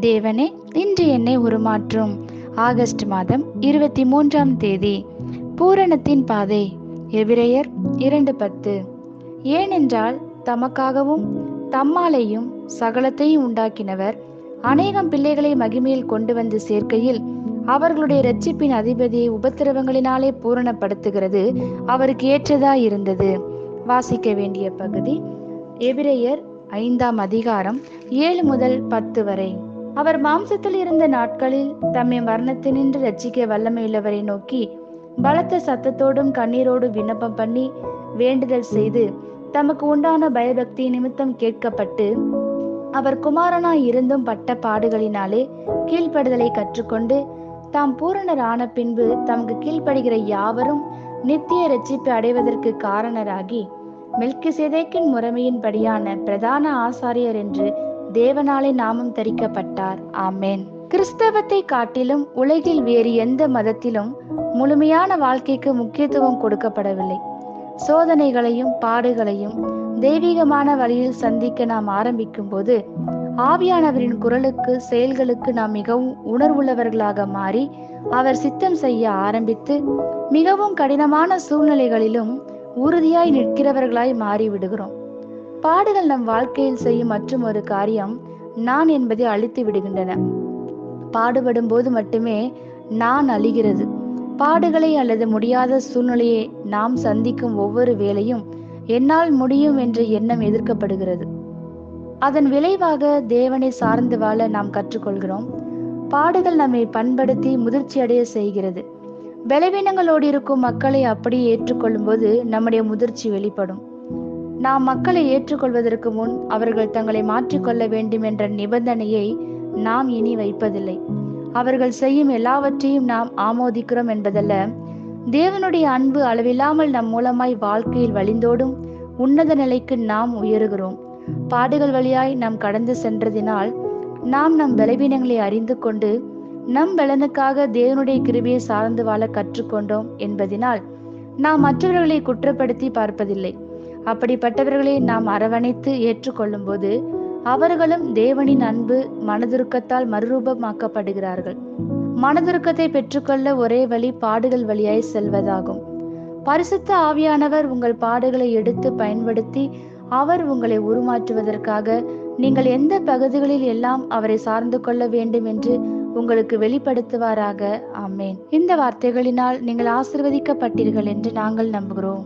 தேவனே இன்று என்னை உருமாற்றும். ஆகஸ்ட் மாதம் இருபத்தி மூன்றாம் தேதி. பூரணத்தின் பாதை எபிரேயர் இரண்டு பத்து. ஏனென்றால் தமக்காகவும் தம்மாலேயும் சகலத்தையும் உண்டாக்கினவர் அநேகம் பிள்ளைகளை மகிமையில் கொண்டு வந்து சேர்க்கையில் அவர்களுடைய இரட்சிப்பின் அதிபதியை உபத்திரவங்களினாலே பூரணப்படுத்துகிறது அவருக்கு ஏற்றதா இருந்தது. வாசிக்க வேண்டிய பகுதி எபிரேயர் ஐந்தாம் அதிகாரம் ஏழு முதல் பத்து வரை. அவர் மாம்சத்தில் இருந்த நாட்களில் தம்மை மரணத்தினின்று ரட்சிக்க வல்லமையுள்ளவரை நோக்கி பலத்த சத்தத்தோடும் கண்ணீரோடு விண்ணப்பம் பண்ணி வேண்டுதல் செய்து தமக்கு உண்டான பயபக்தி நிமித்தம் கேட்கப்பட்டு அவர் குமாரனாய் இருந்தும் பட்ட பாடுகளினாலே கீழ்ப்படுதலை கற்றுக்கொண்டு தாம் பூரணர் ஆன பின்பு தமக்கு கீழ்ப்படுகிற யாவரும் நித்திய ரட்சிப்பு அடைவதற்கு காரணராகி மெல்கி சேதேக்கின் முறைமையின்படியான பிரதான ஆசாரியர் என்று தேவனாலே நாமம் தரிக்கப்பட்டார். ஆமேன். கிறிஸ்தவத்தை காட்டிலும் உலகில் வேறு எந்த மதத்திலும் முழுமையான வாழ்க்கைக்கு முக்கியத்துவம் கொடுக்கப்படவில்லை. சோதனைகளையும் பாடுகளையும் தெய்வீகமான வழியில் சந்திக்க நாம் ஆரம்பிக்கும் போது ஆவியானவரின் குரலுக்கு செயல்களுக்கு நாம் மிகவும் உணர்வுள்ளவர்களாக மாறி அவர் சித்தம் செய்ய ஆரம்பித்து மிகவும் கடினமான சூழ்நிலைகளிலும் உறுதியாய் நிற்கிறவர்களாய் மாறிவிடுகிறோம். பாடுகள் நம் வாழ்க்கையில் செய்யும் மற்றும் ஒரு காரியம் நான் என்பதை அழித்து விடுகின்றன. பாடுபடும் போது மட்டுமே நான் அழிகிறது. பாடுகளை அல்லது முடியாத சூழ்நிலையை நாம் சந்திக்கும் ஒவ்வொரு வேலையும் என்னால் முடியும் என்ற எண்ணம் எதிர்க்கப்படுகிறது. அதன் விளைவாக தேவனை சார்ந்து வாழ நாம் கற்றுக்கொள்கிறோம். பாடுகள் நம்மை பண்படுத்தி முதிர்ச்சி அடைய செய்கிறது. பலவீனங்களோடு இருக்கும் மக்களை அப்படியே ஏற்றுக்கொள்ளும் போது நம்முடைய முதிர்ச்சி வெளிப்படும். நாம் மக்களை ஏற்றுக்கொள்வதற்கு முன் அவர்கள் தங்களை மாற்றிக்கொள்ள வேண்டும் என்ற நிபந்தனையை நாம் இனி வைப்பதில்லை. அவர்கள் செய்யும் எல்லாவற்றையும் நாம் ஆமோதிக்கிறோம் என்பதல்ல. தேவனுடைய அன்பு அளவில்லாமல் நம் மூலமாய் வாழ்க்கையில் வழிந்தோடும் உன்னத நிலைக்கு நாம் உயருகிறோம். பாடுகள் வழியாய் நாம் கடந்து சென்றதினால் நாம் நம் பலவீனங்களை அறிந்து கொண்டு நம் பலனுக்காக தேவனுடைய கிருபியை சார்ந்து வாழ கற்றுக்கொண்டோம் என்பதினால் நாம் மற்றவர்களை குற்றப்படுத்தி பார்ப்பதில்லை. அப்படிப்பட்டவர்களை நாம் அரவணைத்து ஏற்றுக்கொள்ளும் போது அவர்களும் தேவனின் அன்பு மனதுருக்கத்தால் மறுரூபமாக்கப்படுகிறார்கள். மனதுருக்கத்தை பெற்றுக்கொள்ள ஒரே வழி பாடுகள் வழியாய் செல்வதாகும். பரிசுத்த ஆவியானவர் உங்கள் பாடுகளை எடுத்து பயன்படுத்தி அவர் உங்களை உருமாற்றுவதற்காக நீங்கள் எந்த பகுதிகளில் எல்லாம் அவரை சார்ந்து கொள்ள வேண்டும் என்று உங்களுக்கு வெளிப்படுத்துவாராக. ஆமேன். இந்த வார்த்தைகளினால் நீங்கள் ஆசிர்வதிக்கப்பட்டீர்கள் என்று நாங்கள் நம்புகிறோம்.